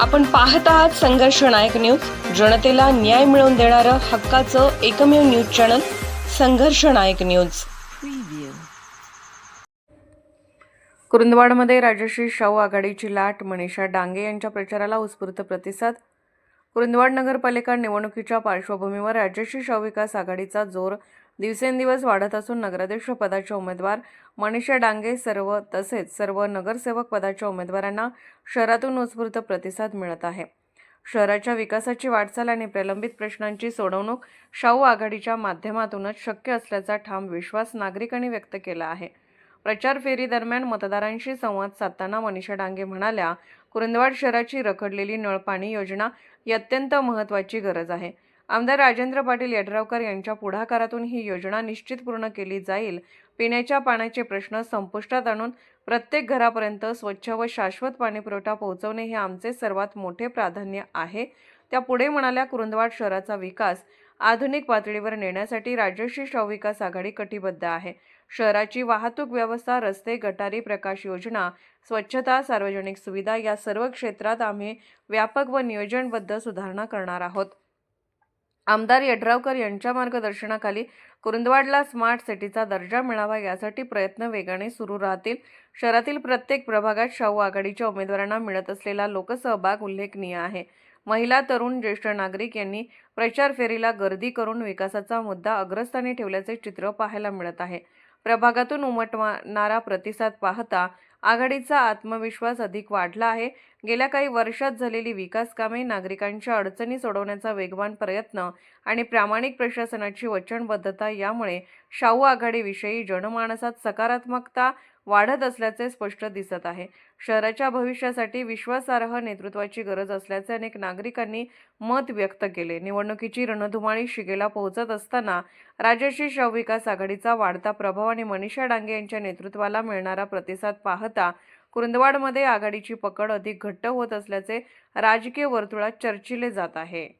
आपण पाहत आहात संघर्ष नायक न्यूज. जनतेला न्याय मिळवून देणारं हक्काचं एकमेव news channel Sangharsh Nayak news. कुरुंदवाडमध्ये Rajshri Shahu आघाडीची लाट मनीषा डांगे यांच्या प्रचाराला उत्स्फूर्त प्रतिसाद. कुरुंदवाड नगरपालिका निवडणुकीच्या पार्श्वभूमीवर राजश्री शाहू विकास आघाडीचा जोर दिवसेंदिवस वाढत असून नगराध्यक्ष पदाचे उमेदवार मनीषा डांगे सर्व तसेच सर्व नगरसेवक पदाच्या उमेदवारांना शहरातून उत्स्फूर्त प्रतिसाद मिळत आहे. शहराच्या विकासाची वाटचाल आणि प्रलंबित प्रश्नांची सोडवणूक शाहू आघाडीच्या माध्यमातूनच शक्य असल्याचा ठाम विश्वास नागरिकांनी व्यक्त केला आहे. प्रचार फेरी दरम्यान मतदारांशी संवाद साधताना मनीषा डांगे म्हणाल्या कुरुंदवाड शहराची रखडलेली नळपाणी योजना ही अत्यंत महत्त्वाची गरज आहे. आमदार राजेंद्र पाटील यड्रावकर यांच्या पुढाकारातून ही योजना निश्चित पूर्ण केली जाईल. पिण्याच्या पाण्याचे प्रश्न संपुष्टात आणून प्रत्येक घरापर्यंत स्वच्छ व शाश्वत पाणीपुरवठा पोहोचवणे हे आमचे सर्वात मोठे प्राधान्य आहे. त्या पुढे म्हणाल्या कुरुंदवाड शहराचा विकास आधुनिक पातळीवर नेण्यासाठी राजश्री शवविकास आघाडी कटिबद्ध आहे. शहराची वाहतूक व्यवस्था रस्ते गटारी प्रकाश योजना स्वच्छता सार्वजनिक सुविधा या सर्व क्षेत्रात आम्ही व्यापक व नियोजनबद्ध सुधारणा करणार आहोत. आमदार यड्रावकर यांच्या मार्गदर्शनाखाली कुरुंदवाडला स्मार्ट सिटीचा दर्जा मिळावा यासाठी प्रयत्न वेगाने सुरू राहतील. शहरातील प्रत्येक प्रभागात शाहू आघाडीच्या उमेदवारांना मिळत असलेला लोकसहभाग उल्लेखनीय आहे. महिला तरुण ज्येष्ठ नागरिक यांनी प्रचार फेरीला गर्दी करून विकासाचा मुद्दा अग्रस्थानी ठेवल्याचे चित्र पाहायला मिळत आहे. प्रभागातून उमटणारा प्रतिसाद पाहता आघाडीचा आत्मविश्वास अधिक वाढला आहे. गेल्या काही वर्षात झालेली विकास कामे नागरिकांच्या अडचणी सोडवण्याचा वेगवान प्रयत्न आणि प्रामाणिक प्रशासनाची वचनबद्धता यामुळे शाहू आघाडीविषयी जनमानसात सकारात्मकता वाढत असल्याचे स्पष्ट दिसत आहे. शहराच्या भविष्यासाठी विश्वासार्ह नेतृत्वाची गरज असल्याचे अनेक नागरिकांनी मत व्यक्त केले. निवडणुकीची रणधुमाळी शिगेला पोहोचत असताना राजश्री शवविकास आघाडीचा वाढता प्रभाव आणि मनीषा डांगे यांच्या नेतृत्वाला मिळणारा प्रतिसाद पाहता कुरुंदवाडमध्ये आघाडीची पकड अधिक घट्ट होत असल्याचे राजकीय वर्तुळात चर्चिले जात आहे.